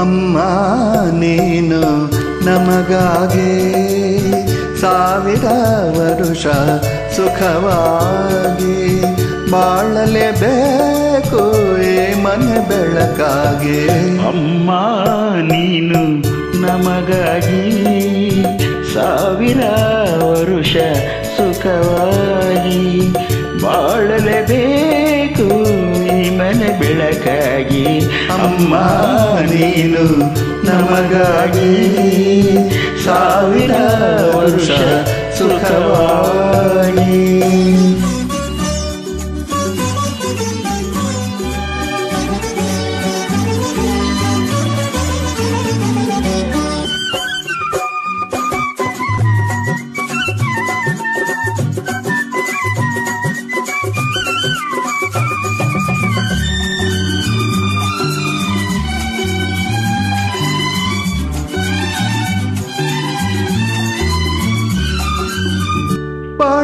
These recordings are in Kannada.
ಅಮ್ಮ ನೀನು ನಮಗಾಗಿ ಸಾವಿರ ವರುಷ ಸುಖವಾಗಿ ಬಾಳಲೇಬೇಕು ಏ ಮನೆ ಬೆಳಕಾಗಿ. ಅಮ್ಮ ನೀನು ನಮಗಾಗಿ ಸಾವಿರ ವರುಷ ಸುಖವಾಗಿ ಬಾಳಲೇಬೇಕು ಬೆಳಕಾಗಿ ಅಮ್ಮ ನೀನು ನಮಗಾಗಿ ಸಾವಿರ ವರ್ಷ ಸುಖವಾಗಿ.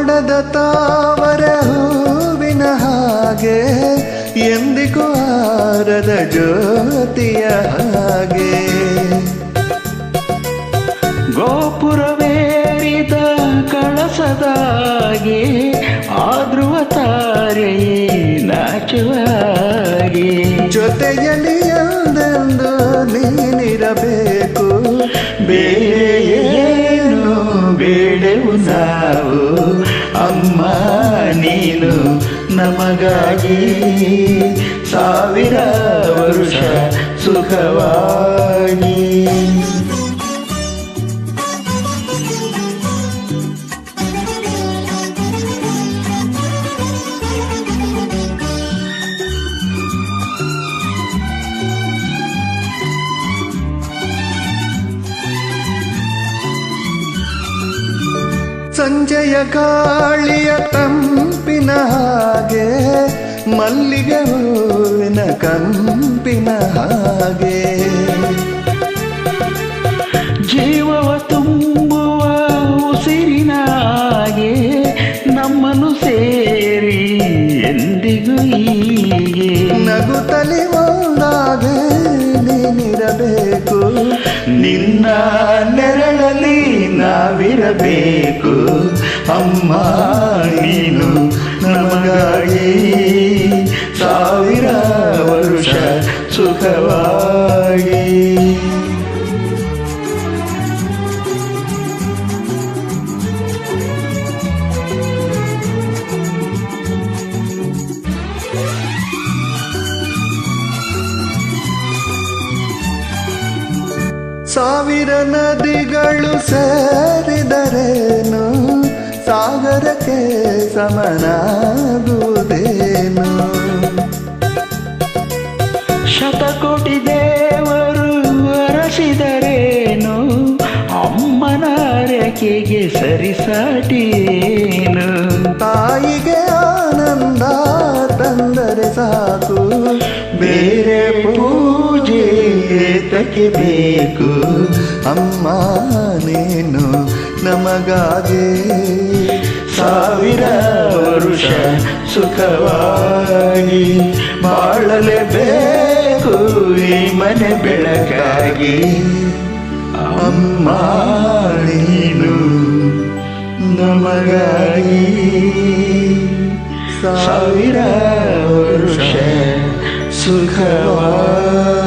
ಪಡದ ತಾವರ ಹೂವಿನ ಹಾಗೆ, ಎಂದಿಗೂ ಆರದ ಜ್ಯೋತಿಯ ಹಾಗೆ. ಗೋಪುರವೇರಿದ ಕಳಸದಾಗಿ, ಆದ್ರುವ ತಾರೆಯೇ ನಾಚುವಾಗಿ ಜೊತೆಯಲ್ಲಿ ಎಂದೆಂದು ನೀನಿರಬೇಕು, ಬೇರೆ ಬೇಡೆವು ನಾವು. ಅಮ್ಮ ನೀನು ನಮಗಾಗಿ ಸಾವಿರ ವರುಷ ಸುಖವಾಗಿ ಸಂಜೆಯ ಗಾಳಿಯ ತಂಪಿನ ಹಾಗೆ, ಮಲ್ಲಿಗೆ ಹೂವಿನ ಕಂಪಿನ ಹಾಗೆ. ಜೀವವ ತುಂಬುವ ಉಸಿರಿನಾಗೆ ನಮ್ಮನ್ನು ಸೇರಿ ಎಂದಿಗೂ ಹೀಗೆ. ತಲೆ ಒಂದಾಗೆ ನೀನಿರಬೇಕು ನಿನ್ನ ನೆರಳಲ್ಲಿ ನಾವಿರಬೇಕು ಅಮ್ಮ ನೀನು ನಮಗಾಗಿ ಸಾವಿರ ವರುಷ ಸುಖವಾಗಿ ಸಾವಿರ ನದಿಗಳು ಸೇರಿದರೇನು? ಸಾಗರಕ್ಕೆ ಸಮನಾಗುವುದೇನು? ಶತಕೋಟಿ ದೇವರು ಅರಸಿದರೇನು? ಅಮ್ಮನ ರೇಖೆಗೆ ಸರಿಸಾಟೇನು ತಾಯಿಗೆ ಆನಂದ ತಂದರೆ ಸಾಕು. ಪೂಜೆ ಏತಕ್ಕೆ ಬೇಕು. ಅಮ್ಮ, ನೀನು ನಮಗಾಗೆ ಸಾವಿರ ವರುಷ ಸುಖವಾಗಿ ಬಾಳಲೇಬೇಕು ಈ ಮನೆ ಬೆಳಕಾಗಿ. ಅಮ್ಮ, ನೀನು ನಮಗಾಗಿ ಸಾವಿರ ವರುಷ ಸುಖವಾಗಿ